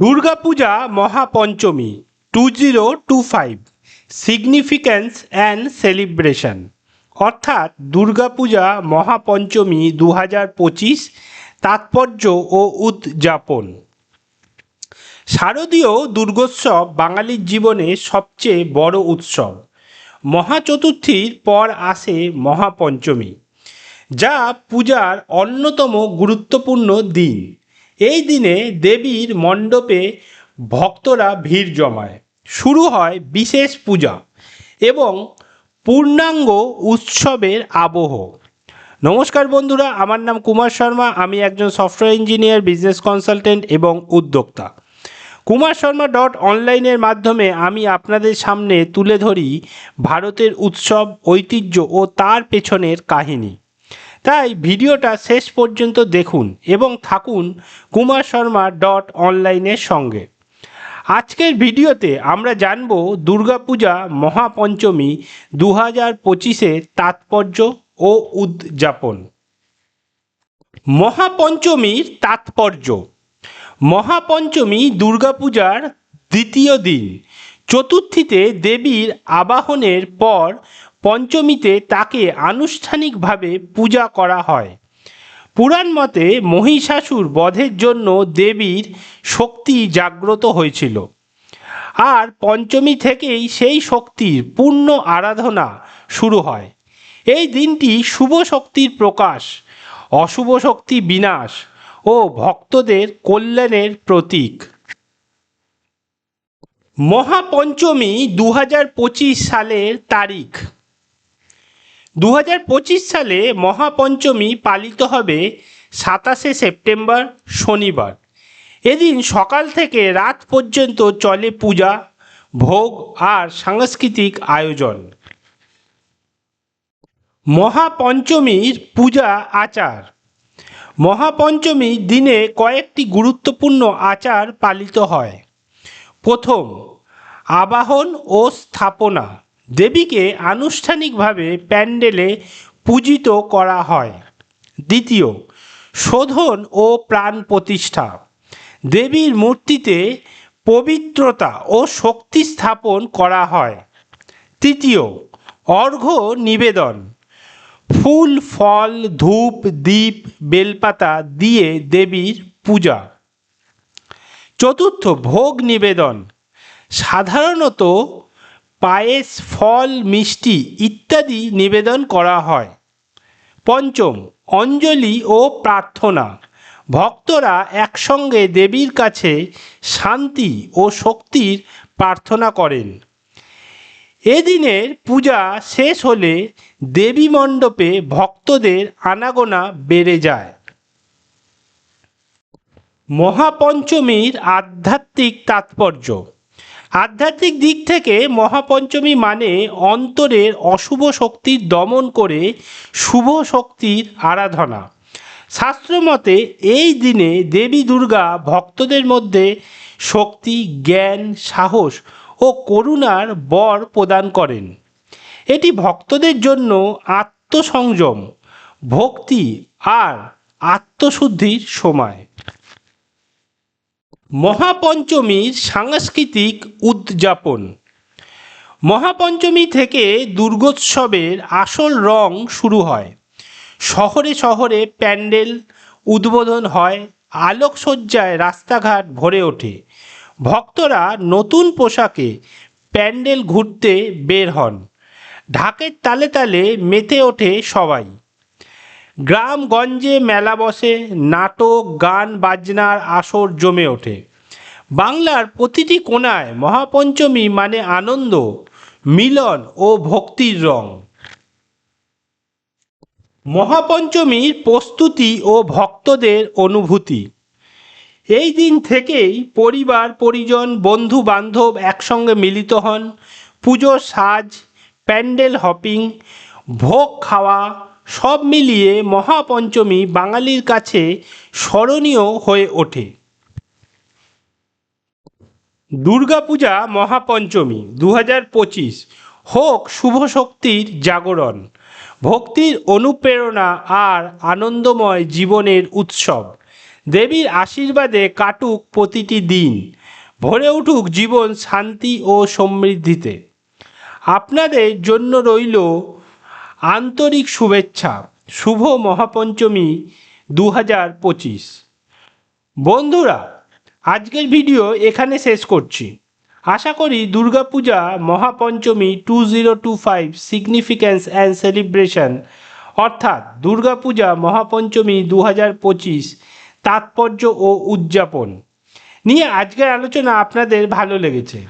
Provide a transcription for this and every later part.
Durga Puja Mahapanchami two zero two five significance and celebration অর্থাৎ দুর্গাপূজা মহাপঞ্চমী দু হাজার পঁচিশ, তাৎপর্য ও উদযাপন। শারদীয় দুর্গোৎসব বাঙালির জীবনে সবচেয়ে বড় উৎসব। মহাচতুর্থীর পর আসে মহাপঞ্চমী, যা পূজার অন্যতম গুরুত্বপূর্ণ দিন। এই দিনে দেবীর মণ্ডপে ভক্তরা ভিড় জমায়। শুরু হয় বিশেষ পূজা এবং পূর্ণাঙ্গ উৎসবের আবহ। নমস্কার বন্ধুরা, আমার নাম কুমার শর্মা। আমি একজন সফটওয়্যার ইঞ্জিনিয়ার, বিজনেস কনসালটেন্ট এবং উদ্যোক্তা। কুমার শর্মা ডট অনলাইনের মাধ্যমে আমি আপনাদের সামনে তুলে ধরি ভারতের উৎসব, ঐতিহ্য ও তার পেছনের কাহিনী। তাই ভিডিওটা শেষ পর্যন্ত দেখুন এবং থাকুন কুমার শর্মা ডট অনলাইনের সঙ্গে। আজকের ভিডিওতে আমরা জানব দুর্গাপূজা মহাপঞ্চমী দু হাজার পঁচিশের তাৎপর্য ও উদযাপন। মহাপঞ্চমীর তাৎপর্য। মহাপঞ্চমী দুর্গাপূজার দ্বিতীয় দিন। চতুর্থীতে দেবীর আবাহনের পর পঞ্চমীতে তাকে আনুষ্ঠানিকভাবে পূজা করা হয়। পুরাণ মতে মহিষাসুর বধের জন্য দেবীর শক্তি জাগ্রত হয়েছিল। আর পঞ্চমী থেকেই সেই শক্তির পূর্ণ আরাধনা শুরু হয়। এই দিনটি শুভ শক্তির প্রকাশ, অশুভ শক্তি বিনাশ ও ভক্তদের কল্যাণের প্রতীক। মহাপঞ্চমী দু হাজার পঁচিশ সালের তারিখ। দু হাজার পঁচিশ সালে মহাপঞ্চমী পালিত হবে সাতাশে সেপ্টেম্বর শনিবার। এদিন সকাল থেকে রাত পর্যন্ত চলে পূজা, ভোগ আর সাংস্কৃতিক আয়োজন। মহাপঞ্চমীর পূজা আচার। মহাপঞ্চমী দিনে কয়েকটি গুরুত্বপূর্ণ আচার পালিত হয়। প্রথম, আবাহন ও স্থাপনা। দেবীকে আনুষ্ঠানিকভাবে প্যান্ডেলে পূজিত করা হয়। দ্বিতীয়, শোধন ও প্রাণ প্রতিষ্ঠা। দেবীর মূর্তিতে পবিত্রতা ও শক্তি স্থাপন করা হয়। তৃতীয়, অর্ঘ্য নিবেদন। ফুল, ফল, ধূপ দ্বীপ বেলপাতা দিয়ে দেবীর পূজা। চতুর্থ, ভোগ নিবেদন। সাধারণত পায়েস, ফল, মিষ্টি ইত্যাদি নিবেদন করা হয়। পঞ্চম, অঞ্জলি ও প্রার্থনা। ভক্তরা একসঙ্গে দেবীর কাছে শান্তি ও শক্তির প্রার্থনা করেন। এদিনের পূজা শেষ হলে দেবী মণ্ডপে ভক্তদের আনাগোনা বেড়ে যায়। মহাপঞ্চমীর আধ্যাত্মিক তাৎপর্য। আধ্যাত্মিক দিক থেকে মহাপঞ্চমী মানে অন্তরের অশুভ শক্তির দমন করে শুভ শক্তির আরাধনা। শাস্ত্রমতে এই দিনে দেবী দুর্গা ভক্তদের মধ্যে শক্তি, জ্ঞান, সাহস ও করুণার বর প্রদান করেন। এটি ভক্তদের জন্য আত্মসংযম, ভক্তি আর আত্মশুদ্ধির সময়। মহাপঞ্চমীর সাংস্কৃতিক উদযাপন। মহাপঞ্চমী থেকে দুর্গোৎসবের আসল রং শুরু হয়। শহরে শহরে প্যান্ডেল উদ্বোধন হয়, আলোকসজ্জায় রাস্তাঘাট ভরে ওঠে। ভক্তরা নতুন পোশাকে প্যান্ডেল ঘুরতে বের হন। ঢাকের তালে তালে মেতে ওঠে সবাই। গ্রামগঞ্জে মেলা বসে, নাটক, গান, বাজনার আসর জমে ওঠে। বাংলার প্রতিটি কোণায় মহাপঞ্চমী মানে আনন্দ, মিলন ও ভক্তির রং। মহাপঞ্চমীর প্রস্তুতি ও ভক্তদের অনুভূতি। এই দিন থেকেই পরিবার, পরিজন বন্ধু বান্ধব একসঙ্গে মিলিত হন। পুজোর সাজ, প্যান্ডেল, হপিং, ভোগ খাওয়া সব মিলিয়ে মহাপঞ্চমী বাঙালির কাছে স্মরণীয় হয়ে ওঠে। দুর্গাপূজা মহাপঞ্চমী দু হাজার পঁচিশ। হোক শুভ শক্তির জাগরণ। ভক্তির অনুপ্রেরণা আর আনন্দময় জীবনের উৎসব। দেবীর আশীর্বাদে কাটুক প্রতিটি দিন। ভরে উঠুক জীবন শান্তি ও সমৃদ্ধিতে। আপনাদের জন্য রইল আন্তরিক শুভেচ্ছা, শুভ মহাপঞ্চমী দু হাজার পঁচিশ। বন্ধুরা, আজকের ভিডিও এখানে শেষ করছি। আশা করি Durga Puja Mahapanchami two zero two five significance and celebration, অর্থাৎ দুর্গাপূজা মহাপঞ্চমী দু হাজার পঁচিশ তাৎপর্য ও উদযাপন নিয়ে আজকের আলোচনা আপনাদের ভালো লেগেছে।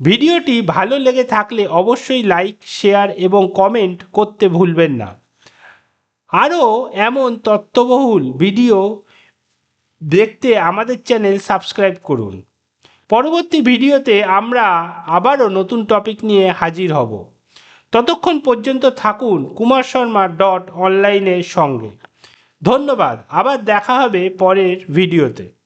ভিডিওটি ভালো লেগে থাকলে অবশ্যই লাইক, শেয়ার এবং কমেন্ট করতে ভুলবেন না। আরও এমন তত্ত্ববহুল ভিডিও দেখতে আমাদের চ্যানেল সাবস্ক্রাইব করুন। পরবর্তী ভিডিওতে আমরা আবারও নতুন টপিক নিয়ে হাজির হব। ততক্ষণ পর্যন্ত থাকুন কুমার শর্মা ডট অনলাইনের সঙ্গে। ধন্যবাদ। আবার দেখা হবে পরের ভিডিওতে।